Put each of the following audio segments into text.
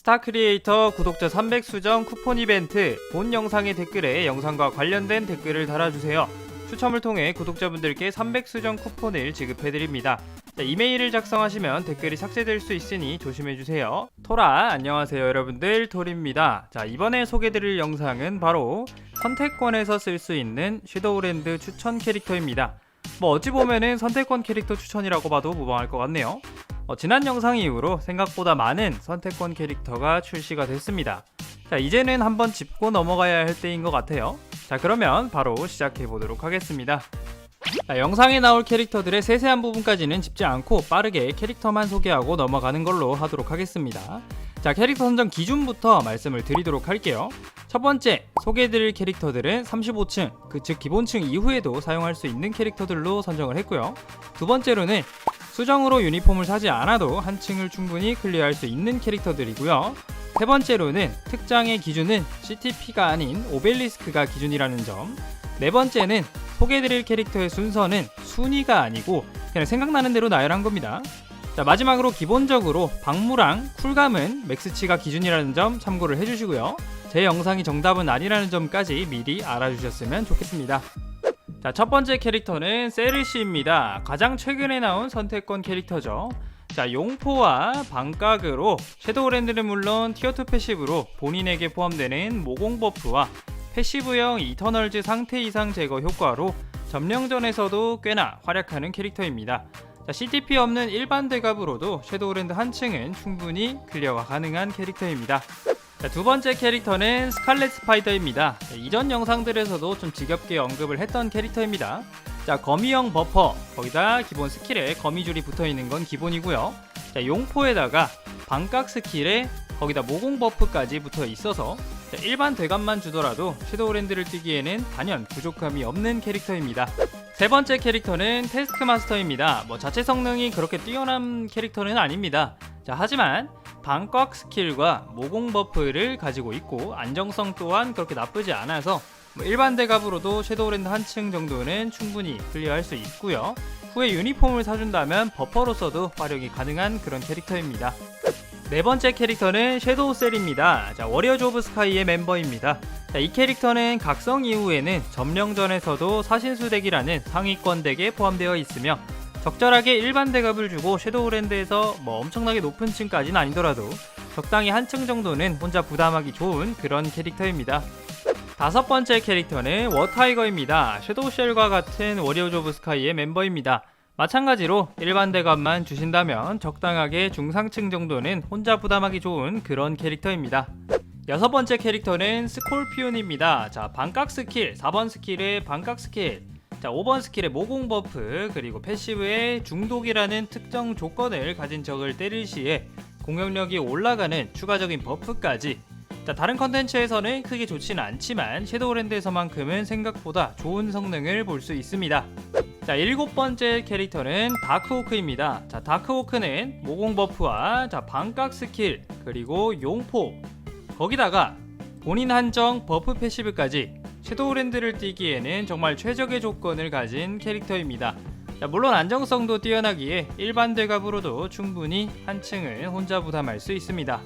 스타크리에이터 구독자 300 수정 쿠폰 이벤트 본 영상의 댓글에 영상과 관련된 댓글을 달아주세요. 추첨을 통해 구독자분들께 300 수정 쿠폰을 지급해드립니다. 자, 이메일을 작성하시면 댓글이 삭제될 수 있으니 조심해주세요. 토라 안녕하세요 여러분들 토리입니다. 자 이번에 소개드릴 영상은 바로 선택권에서 쓸 수 있는 섀도우랜드 추천 캐릭터입니다. 뭐 어찌 보면은 선택권 캐릭터 추천이라고 봐도 무방할 것 같네요. 어, 지난 영상 이후로 생각보다 많은 선택권 캐릭터가 출시가 됐습니다. 자, 이제는 한번 짚고 넘어가야 할 때인 것 같아요. 자, 그러면 바로 시작해 보도록 하겠습니다. 자, 영상에 나올 캐릭터들의 세세한 부분까지는 짚지 않고 빠르게 캐릭터만 소개하고 넘어가는 걸로 하도록 하겠습니다. 자, 캐릭터 선정 기준부터 말씀을 드리도록 할게요. 첫 번째, 소개해드릴 캐릭터들은 35층, 그 즉 기본층 이후에도 사용할 수 있는 캐릭터들로 선정을 했고요. 두 번째로는 수정으로 유니폼을 사지 않아도 한 층을 충분히 클리어할 수 있는 캐릭터들이고요. 세 번째로는 특장의 기준은 CTP가 아닌 오벨리스크가 기준이라는 점. 네 번째는 소개해드릴 캐릭터의 순서는 순위가 아니고 그냥 생각나는 대로 나열한 겁니다. 자, 마지막으로 기본적으로 박무랑 쿨감은 맥스치가 기준이라는 점 참고를 해주시고요. 제 영상이 정답은 아니라는 점까지 미리 알아주셨으면 좋겠습니다. 자, 첫 번째 캐릭터는 세르시입니다. 가장 최근에 나온 선택권 캐릭터죠. 자, 용포와 반각으로 섀도우랜드는 물론 티어2 패시브로 본인에게 포함되는 모공 버프와 패시브형 이터널즈 상태 이상 제거 효과로 점령전에서도 꽤나 활약하는 캐릭터입니다. 자, CTP 없는 일반 대갑으로도 섀도우랜드 한 층은 충분히 클리어가 가능한 캐릭터입니다. 자, 두 번째 캐릭터는 스칼렛 스파이더입니다. 자, 이전 영상들에서도 좀 지겹게 언급을 했던 캐릭터입니다. 자, 거미형 버퍼, 거기다 기본 스킬에 거미줄이 붙어 있는 건 기본이고요. 자, 용포에다가 반각 스킬에 거기다 모공 버프까지 붙어 있어서 자, 일반 대감만 주더라도 섀도우랜드를 뛰기에는 단연 부족함이 없는 캐릭터입니다. 세 번째 캐릭터는 테스크마스터입니다. 뭐 자체 성능이 그렇게 뛰어난 캐릭터는 아닙니다. 자, 하지만 반꽉 스킬과 모공 버프를 가지고 있고 안정성 또한 그렇게 나쁘지 않아서 뭐 일반 대갑으로도 섀도우랜드 한층 정도는 충분히 클리어할 수 있고요. 후에 유니폼을 사준다면 버퍼로서도 활용이 가능한 그런 캐릭터입니다. 네 번째 캐릭터는 섀도우 셀입니다. 자, 워리어즈 오브 스카이의 멤버입니다. 자, 이 캐릭터는 각성 이후에는 점령전에서도 사신수 덱이라는 상위권 덱에 포함되어 있으며 적절하게 일반 대갑을 주고 섀도우랜드에서 뭐 엄청나게 높은 층까지는 아니더라도 적당히 한 층 정도는 혼자 부담하기 좋은 그런 캐릭터입니다. 다섯 번째 캐릭터는 워타이거입니다. 섀도우쉘과 같은 워리어즈 오브 스카이의 멤버입니다. 마찬가지로 일반 대갑만 주신다면 적당하게 중상층 정도는 혼자 부담하기 좋은 그런 캐릭터입니다. 여섯 번째 캐릭터는 스콜피온입니다. 자, 반각 스킬, 4번 스킬의 반각 스킬, 자, 5번 스킬의 모공 버프, 그리고 패시브의 중독이라는 특정 조건을 가진 적을 때릴 시에 공격력이 올라가는 추가적인 버프까지 자, 다른 컨텐츠에서는 크게 좋지는 않지만 섀도우랜드에서만큼은 생각보다 좋은 성능을 볼 수 있습니다. 자, 일곱 번째 캐릭터는 다크호크입니다. 자, 다크호크는 모공 버프와 자, 반각 스킬, 그리고 용포, 거기다가 본인 한정 버프 패시브까지 섀도우랜드를 뛰기에는 정말 최적의 조건을 가진 캐릭터입니다. 자, 물론 안정성도 뛰어나기에 일반 대갑으로도 충분히 한층을 혼자 부담할 수 있습니다.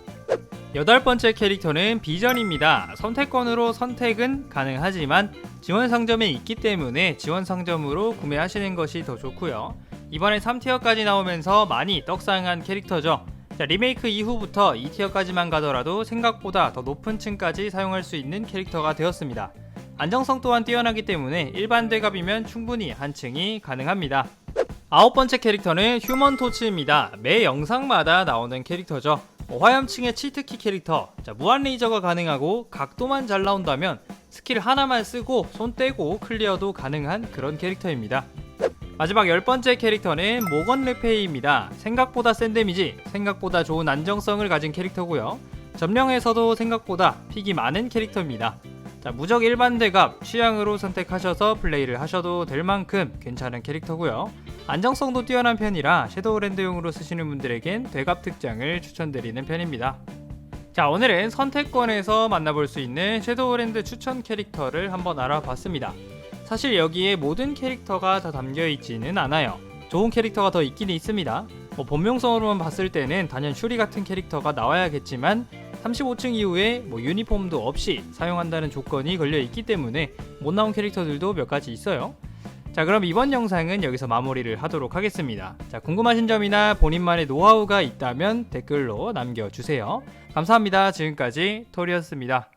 여덟 번째 캐릭터는 비전입니다. 선택권으로 선택은 가능하지만 지원 상점에 있기 때문에 지원 상점으로 구매하시는 것이 더 좋고요. 이번에 3티어까지 나오면서 많이 떡상한 캐릭터죠. 자, 리메이크 이후부터 2티어까지만 가더라도 생각보다 더 높은 층까지 사용할 수 있는 캐릭터가 되었습니다. 안정성 또한 뛰어나기 때문에 일반 대갑이면 충분히 한 층이 가능합니다. 아홉 번째 캐릭터는 휴먼 토치입니다. 매 영상마다 나오는 캐릭터죠. 뭐 화염층의 치트키 캐릭터, 자, 무한 레이저가 가능하고 각도만 잘 나온다면 스킬 하나만 쓰고 손 떼고 클리어도 가능한 그런 캐릭터입니다. 마지막 열 번째 캐릭터는 모건 르페이입니다. 생각보다 센 데미지, 생각보다 좋은 안정성을 가진 캐릭터고요. 점령에서도 생각보다 픽이 많은 캐릭터입니다. 자, 무적 일반 대갑 취향으로 선택하셔서 플레이를 하셔도 될 만큼 괜찮은 캐릭터고요. 안정성도 뛰어난 편이라 섀도우랜드용으로 쓰시는 분들에겐 대갑 특장을 추천드리는 편입니다. 자, 오늘은 선택권에서 만나볼 수 있는 섀도우랜드 추천 캐릭터를 한번 알아봤습니다. 사실 여기에 모든 캐릭터가 다 담겨 있지는 않아요. 좋은 캐릭터가 더 있긴 있습니다. 뭐 본명성으로만 봤을 때는 단연 슈리 같은 캐릭터가 나와야겠지만 35층 이후에 뭐 유니폼도 없이 사용한다는 조건이 걸려 있기 때문에 못 나온 캐릭터들도 몇 가지 있어요. 자, 그럼 이번 영상은 여기서 마무리를 하도록 하겠습니다. 자, 궁금하신 점이나 본인만의 노하우가 있다면 댓글로 남겨주세요. 감사합니다. 지금까지 토리였습니다.